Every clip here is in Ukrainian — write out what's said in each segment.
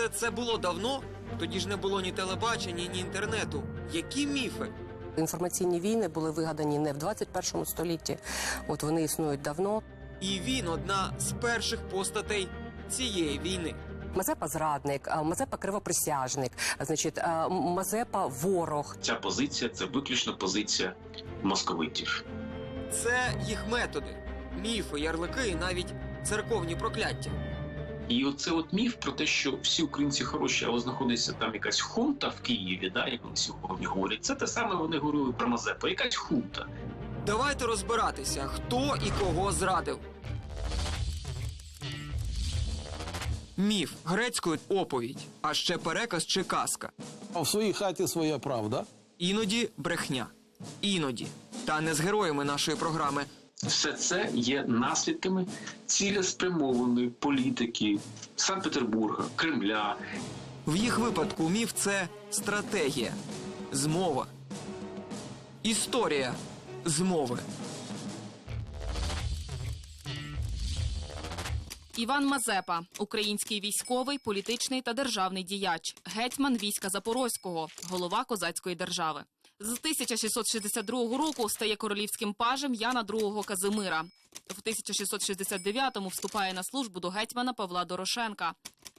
кажете, це було давно? Тоді ж не було ні телебачення, ні інтернету. Які міфи? Інформаційні війни були вигадані не в 21 столітті, от вони існують давно. І він одна з перших постатей цієї війни. Мазепа зрадник, Мазепа кривоприсяжник, значить, Мазепа ворог. Ця позиція це виключно позиція московитів. Це їх методи, міфи, ярлики і навіть церковні прокляття. І оце от міф про те, що всі українці хороші, а ось знаходиться там якась хунта в Києві, да, як вони сьогодні говорять. Це те саме вони говорили про Мазепу. Якась хунта. Давайте розбиратися, хто і кого зрадив. Міф грецькою оповідь, а ще переказ чи казка. А в своїй хаті своя правда. Іноді брехня. Іноді. Та не з героями нашої програми. Все це є наслідками цілеспрямованої політики Санкт-Петербурга, Кремля, В їх випадку міф це стратегія, змова, історія змови. Іван Мазепа, український військовий, політичний та державний діяч, гетьман війська Запорозького, голова козацької держави. З 1662 року стає королівським пажем Яна II Казимира. В 1669-му вступає на службу до гетьмана Павла Дорошенка.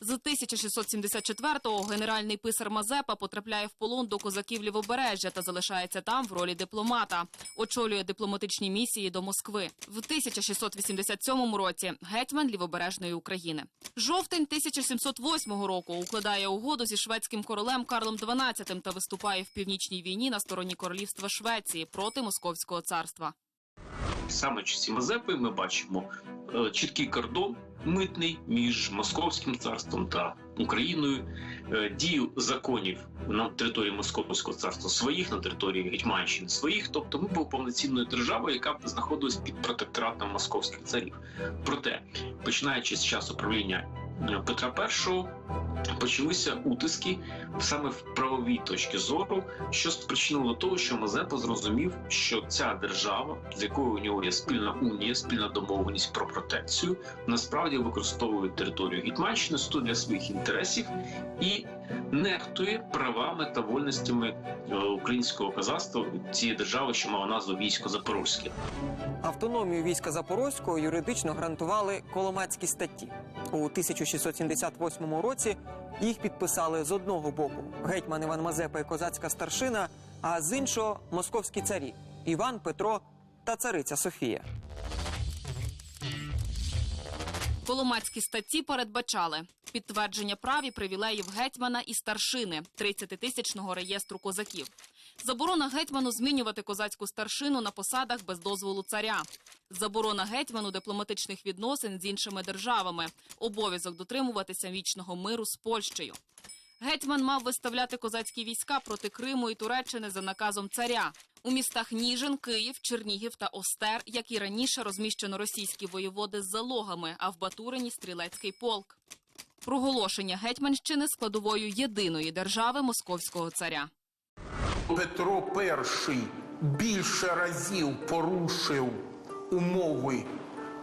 З 1674-го генеральний писар Мазепа потрапляє в полон до козаків Лівобережжя та залишається там в ролі дипломата. Очолює дипломатичні місії до Москви. В 1687 році гетьман Лівобережної України. Жовтень 1708 року укладає угоду зі шведським королем Карлом XII та виступає в північній війні на стороні королівства Швеції проти Московського царства. Саме часі Мазепи ми бачимо е, чіткий кордон митний між Московським царством та Україною, е, дію законів на території Московського царства своїх, на території Гетьманщини своїх. Тобто ми були повноцінною державою, яка знаходилась під протекторатом московських царів. Проте, починаючи з часу правління е, Петра І, почалися утиски саме в правовій точці зору, що спричинило того, що Мазепа зрозумів, що ця держава, з якою у нього є спільна унія, спільна домовленість про протекцію, насправді використовує територію Гетьманщини для своїх інтересів і нехтує правами та вольностями е, українського козацтва цієї держави, що мала назву військо Запорозьке. Автономію війська Запорозького юридично гарантували Коломацькі статті. У 1678 році їх підписали з одного боку гетьман Іван Мазепа і козацька старшина, а з іншого московські царі Іван, Петро та цариця Софія. Коломацькі статті передбачали підтвердження прав і привілеїв гетьмана і старшини 30-тисячного реєстру козаків. Заборона гетьману змінювати козацьку старшину на посадах без дозволу царя. Заборона гетьману дипломатичних відносин з іншими державами. Обов'язок дотримуватися вічного миру з Польщею. Гетьман мав виставляти козацькі війська проти Криму і Туреччини за наказом царя. У містах Ніжин, Київ, Чернігів та Остер, як і раніше, розміщено російські воєводи з залогами, а в Батурині стрілецький полк. Проголошення гетьманщини складовою єдиної держави московського царя. Петро І більше разів порушив умови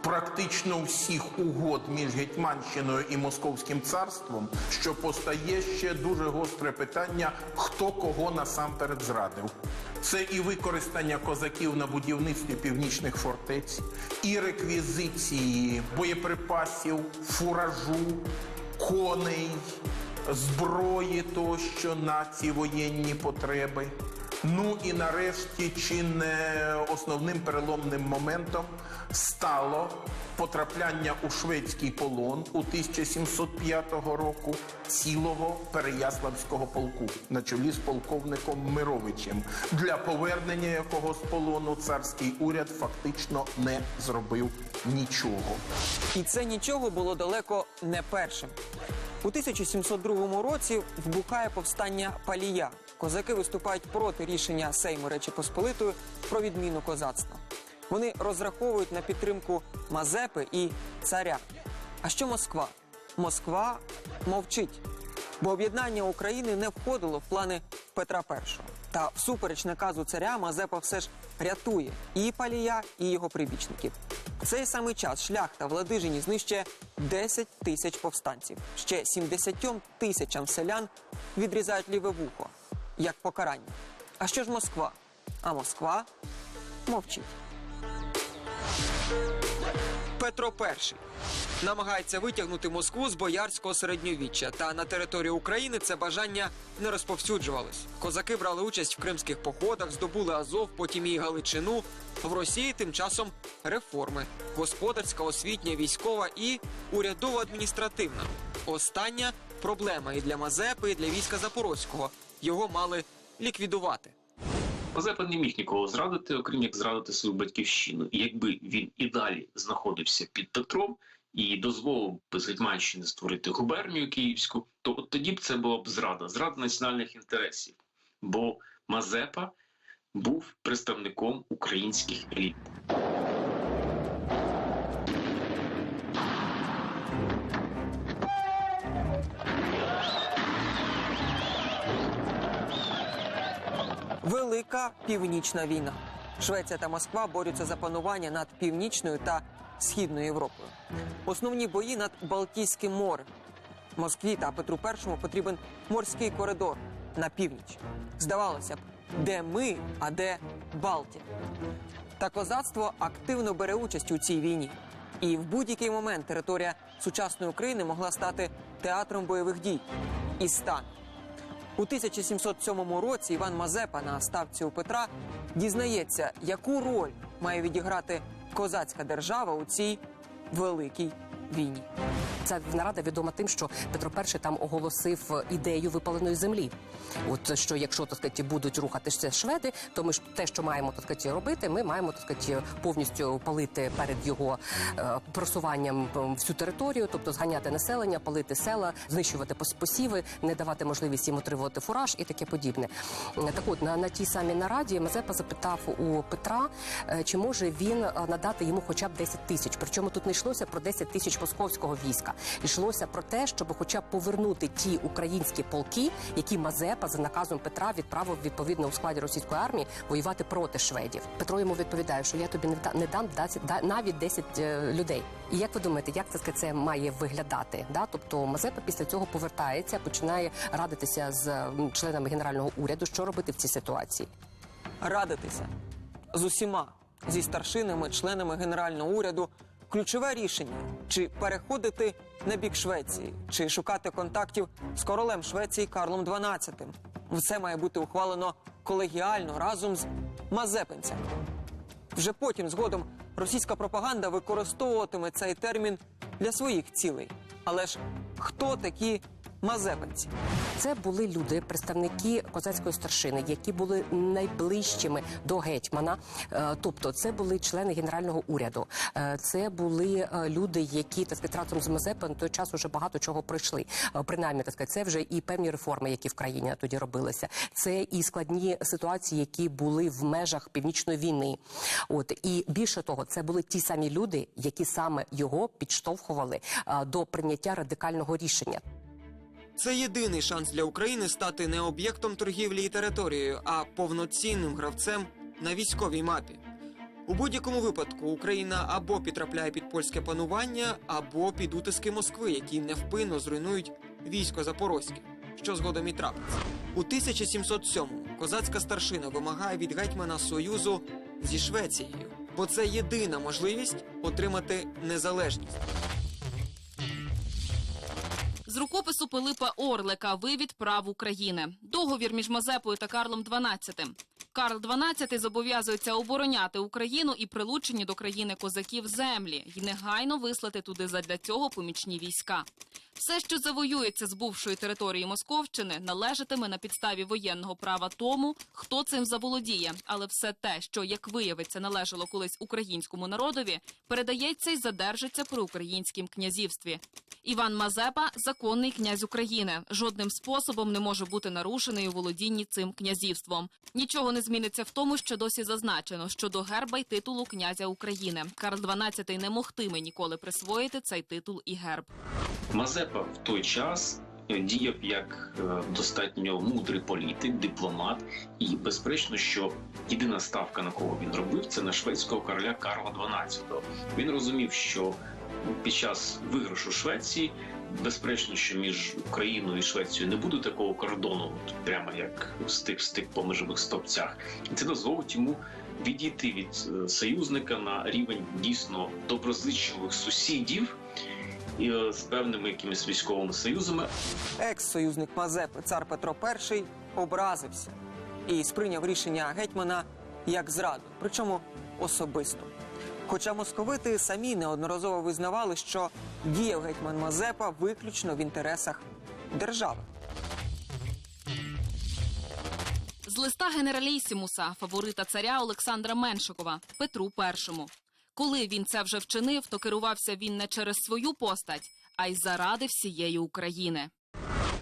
практично всіх угод між Гетьманщиною і Московським царством, що постає ще дуже гостре питання, хто кого насамперед зрадив. Це і використання козаків на будівництві північних фортець, і реквізиції боєприпасів, фуражу, коней, зброї тощо на ці воєнні потреби. Ну і нарешті, чи не основним переломним моментом стало потрапляння у шведський полон у 1705 року цілого Переяславського полку на чолі з полковником Мировичем, для повернення якого з полону царський уряд фактично не зробив нічого. І це нічого було далеко не першим. У 1702 році вбухає повстання Палія. Козаки виступають проти рішення Сейму Речі Посполитої про відміну козацтва. Вони розраховують на підтримку Мазепи і царя. А що Москва? Москва мовчить, бо об'єднання України не входило в плани Петра І. Та всупереч наказу царя Мазепа все ж рятує і Палія, і його прибічників. В цей самий час шляхта в Ладижині знищує 10 тисяч повстанців. Ще 70 тисячам селян відрізають ліве вухо як покарання. А що ж Москва? А Москва мовчить. Петро І намагається витягнути Москву з боярського середньовіччя. Та на території України це бажання не розповсюджувалось. Козаки брали участь в кримських походах, здобули Азов, потім і Галичину. В Росії тим часом реформи: господарська, освітня, військова і урядово-адміністративна. Остання проблема і для Мазепи, і для війська Запорозького. Його мали ліквідувати. Мазепа не міг нікого зрадити, окрім як зрадити свою батьківщину. І якби він і далі знаходився під Петром і дозволив би з Гетьманщини створити губернію київську, то от тоді б це була б зрада, зрада національних інтересів. Бо Мазепа був представником українських еліт. Велика північна війна. Швеція та Москва борються за панування над північною та східною Європою. Основні бої над Балтійським морем. Москві та Петру І потрібен морський коридор на північ. Здавалося б, де ми, а де Балтія. Та козацтво активно бере участь у цій війні. І в будь-який момент територія сучасної України могла стати театром бойових дій і стане. У 1707 році Іван Мазепа на ставці у Петра дізнається, яку роль має відіграти козацька держава у цій великій війні. Ця нарада відома тим, що Петро І там оголосив ідею випаленої землі. От що якщо так сказати, будуть рухатися шведи, то ми ж те, що маємо так сказати, робити, ми маємо так сказати, повністю палити перед його е, просуванням е, всю територію, тобто зганяти населення, палити села, знищувати пос- посіви, не давати можливість їм отримувати фураж і таке подібне. Е, Так от на, на тій самій нараді Мазепа запитав у Петра, чи може він надати йому хоча б 10 тисяч. Причому тут не йшлося про 10 тисяч московського війська. Йшлося про те, щоб хоча б повернути ті українські полки, які Мазепа за наказом Петра відправив відповідно у складі російської армії воювати проти шведів. Петро йому відповідає, що я тобі не да- не дам 10 да- навіть 10 е, людей. І як ви думаєте, як це це має виглядати? Да? Тобто Мазепа після цього повертається, починає радитися з членами генерального уряду, що робити в цій ситуації. Радитися з усіма зі старшинами, членами генерального уряду. Ключове рішення: чи переходити на бік Швеції, чи шукати контактів з королем Швеції Карлом XII. Все має бути ухвалено колегіально разом з мазепинцями. Вже потім, згодом, російська пропаганда використовуватиме цей термін для своїх цілей. Але ж хто такі мазепинці? Це були люди, представники козацької старшини, які були найближчими до гетьмана. Е, Тобто, це були члени генерального уряду. Е, Це були е, люди, які так сказати, разом з Мазепою на той час уже багато чого пройшли. Принаймні, так сказати, це вже і певні реформи, які в країні тоді робилися. Це і складні ситуації, які були в межах північної війни. От і більше того, це були ті самі люди, які саме його підштовхували до прийняття радикального рішення. Це єдиний шанс для України стати не об'єктом торгівлі і територією, а повноцінним гравцем на військовій мапі. У будь-якому випадку Україна або підтрапляє під польське панування, або під утиски Москви, які невпинно зруйнують військо Запорозьке, що згодом і трапиться. У 1707-му козацька старшина вимагає від гетьмана союзу зі Швецією, бо це єдина можливість отримати незалежність. З рукопису Пилипа Орлика Вивід прав України. Договір між Мазепою та Карлом XII. Карл XII зобов'язується обороняти Україну і прилучені до країни козаків землі і негайно вислати туди задля цього помічні війська. Все, що завоюється з бувшої території Московщини, належатиме на підставі воєнного права тому, хто цим заволодіє. Але все те, що як виявиться, належало колись українському народові, передається і задержиться при українськім князівстві. Іван Мазепа законний князь України. Жодним способом не може бути нарушений у володінні цим князівством. Нічого не зміниться в тому, що досі зазначено щодо герба й титулу князя України. Карл XII не могтиме ніколи присвоїти цей титул і герб. Мазепа в той час е, діяв як е, достатньо мудрий політик, дипломат, і безперечно, що єдина ставка на кого він робив, це на шведського короля Карла XII. Він розумів, що під час виграшу Швеції. Безперечно, що між Україною і Швецією не буде такого кордону, прямо як стик стик по межових стовпцях, і це дозволить йому відійти від е, союзника на рівень дійсно доброзичливих сусідів і е, з певними якимись військовими союзами. Екс-союзник Мазепи цар Петро І образився і сприйняв рішення гетьмана як зраду, причому особисто. Хоча московити самі неодноразово визнавали, що діяв гетьман Мазепа виключно в інтересах держави. З листа генералісімуса, фаворита царя Олександра Меншикова, Петру І. Коли він це вже вчинив, то керувався він не через свою постать, а й заради всієї України.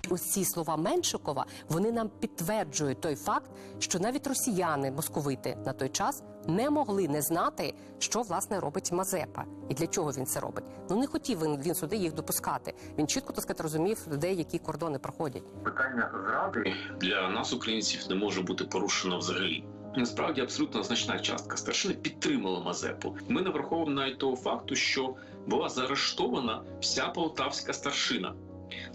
Ось ці слова Меншикова вони нам підтверджують той факт, що навіть росіяни, московити на той час не могли не знати, що власне робить Мазепа і для чого він це робить. Ну не хотів він, він сюди їх допускати. Він чітко так сказати, розумів, де які кордони проходять. Питання зради для нас, українців, не може бути порушено взагалі. Насправді абсолютно значна частка старшини підтримала Мазепу. Ми не враховуємо навіть того факту, що була заарештована вся полтавська старшина.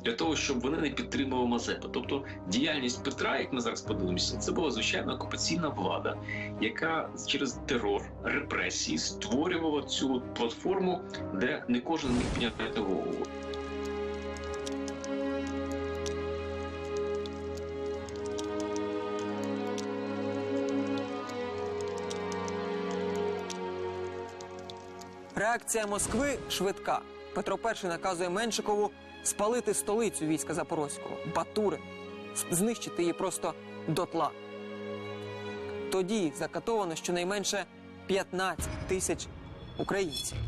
Для того щоб вони не підтримували Мазепу. Тобто діяльність Петра, як ми зараз подивимося, це була звичайна окупаційна влада, яка через терор, репресії створювала цю платформу, де не кожен міг підняти голову. Реакція Москви швидка. Петро І наказує Меншикову спалити столицю війська Запорозького Батурин, с- знищити її просто дотла. Тоді закатовано щонайменше 15 тисяч українців.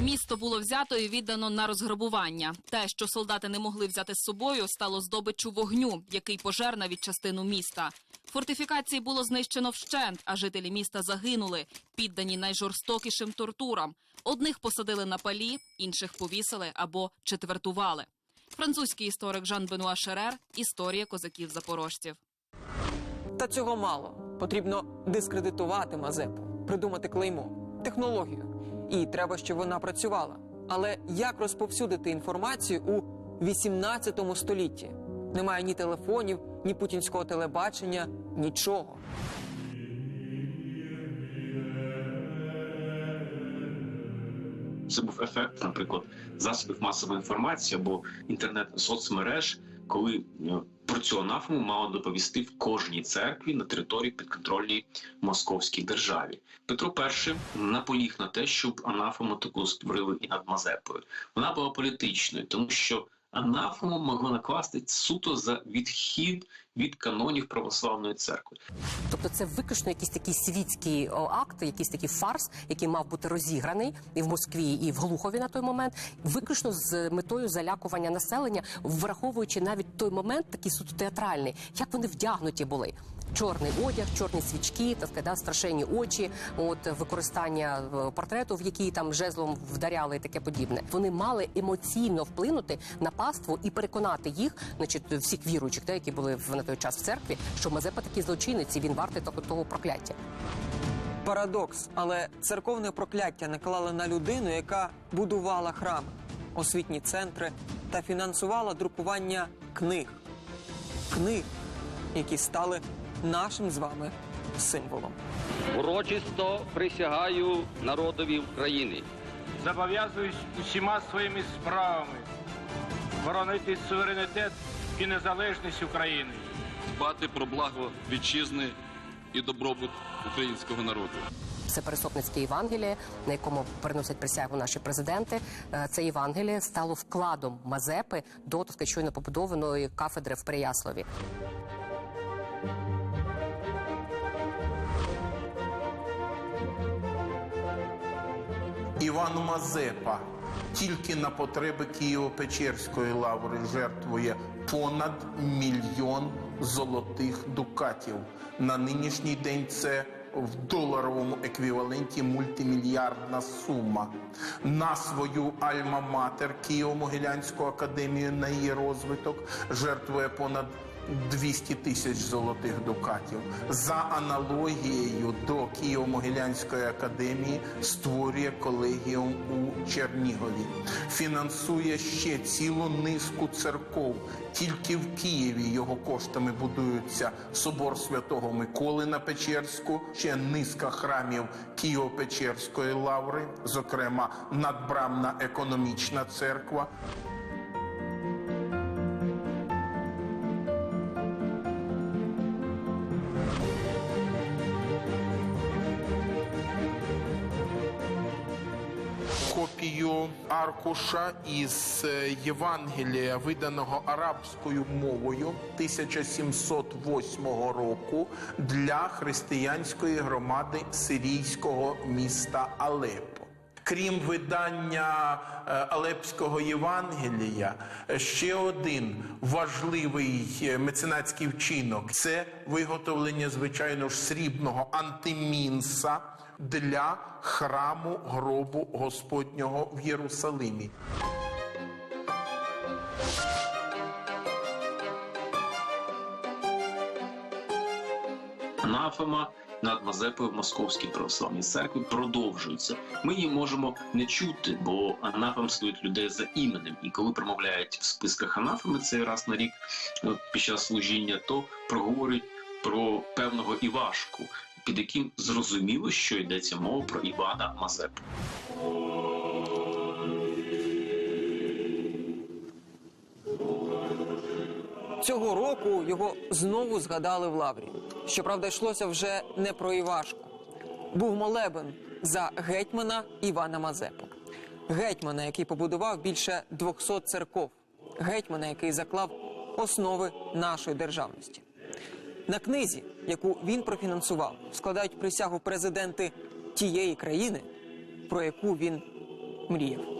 Місто було взято і віддано на розграбування. Те, що солдати не могли взяти з собою, стало здобиччю вогню, який пожер навіть частину міста. Фортифікації було знищено вщент, а жителі міста загинули, піддані найжорстокішим тортурам. Одних посадили на палі, інших повісили або четвертували. Французький історик Жан Бенуа Шерер історія козаків запорожців. Та цього мало. Потрібно дискредитувати Мазепу, придумати клеймо, технологію. І треба, щоб вона працювала. Але як розповсюдити інформацію у 18 столітті? Немає ні телефонів, ні путінського телебачення, нічого. Це був ефект, наприклад, засобів масової інформації або інтернет соцмереж, коли е, про цю анафему мало доповісти в кожній церкві на території підконтрольній московській державі. Петро І наполіг на те, щоб анафему таку створили і над Мазепою. Вона була політичною, тому що анафему могли накласти суто за відхід від канонів православної церкви. Тобто, це виключно якісь такі світські акти, акт, якийсь такий фарс, який мав бути розіграний і в Москві, і в Глухові на той момент, виключно з метою залякування населення, враховуючи навіть той момент, такий суто театральний, як вони вдягнуті були. Чорний одяг, чорні свічки, так сказати, да, страшенні очі, от використання е, портрету, в який там жезлом вдаряли і таке подібне. Вони мали емоційно вплинути на паству і переконати їх, значить, всіх віруючих, да, які були в на той час в церкві, що Мазепа такий злочинець, і він вартий того, того прокляття. Парадокс, але церковне прокляття наклали на людину, яка будувала храми, освітні центри та фінансувала друкування книг. Книг, які стали нашим з вами символом. Урочисто присягаю народові України. Зобов'язуюсь усіма своїми справами боронити суверенітет і незалежність України. дбати про благо вітчизни і добробут українського народу. Це пересопницьке Євангеліє, на якому переносять присягу наші президенти. Е, Це Євангеліє стало вкладом Мазепи до так щойно побудованої кафедри в Переяславі. Іван Мазепа тільки на потреби Києво-Печерської лаври жертвує понад мільйон золотих дукатів. На нинішній день це в доларовому еквіваленті мультимільярдна сума. На свою альма-матер Києво-Могилянську академію на її розвиток жертвує понад 200 тисяч золотих дукатів. За аналогією до Києво-Могилянської академії створює колегіум у Чернігові. Фінансує ще цілу низку церков. Тільки в Києві його коштами будуються собор святого Миколи на Печерську, ще низка храмів Києво-Печерської лаври, зокрема надбрамна економічна церква. Аркуша із е, Євангелія, виданого арабською мовою 1708 року для християнської громади сирійського міста Алепо. Крім видання е, Алепського Євангелія, е, ще один важливий меценатський вчинок це виготовлення, звичайно ж, срібного антимінса для храму гробу Господнього в Єрусалимі. Анафема над Мазепою в Московській православній церкві продовжується. Ми її можемо не чути, бо анафем слують людей за іменем. І коли промовляють в списках анафеми цей раз на рік е, під час служіння, то проговорюють про певного Івашку, під яким зрозуміло, що йдеться мова про Івана Мазепу. Цього року його знову згадали в лаврі. Щоправда, йшлося вже не про Івашку. Був молебен за гетьмана Івана Мазепу. Гетьмана, який побудував більше 200 церков. Гетьмана, який заклав основи нашої державності. На книзі, яку він профінансував, складають присягу президенти тієї країни, про яку він мріяв.